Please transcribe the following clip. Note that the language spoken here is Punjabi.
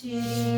Cheers.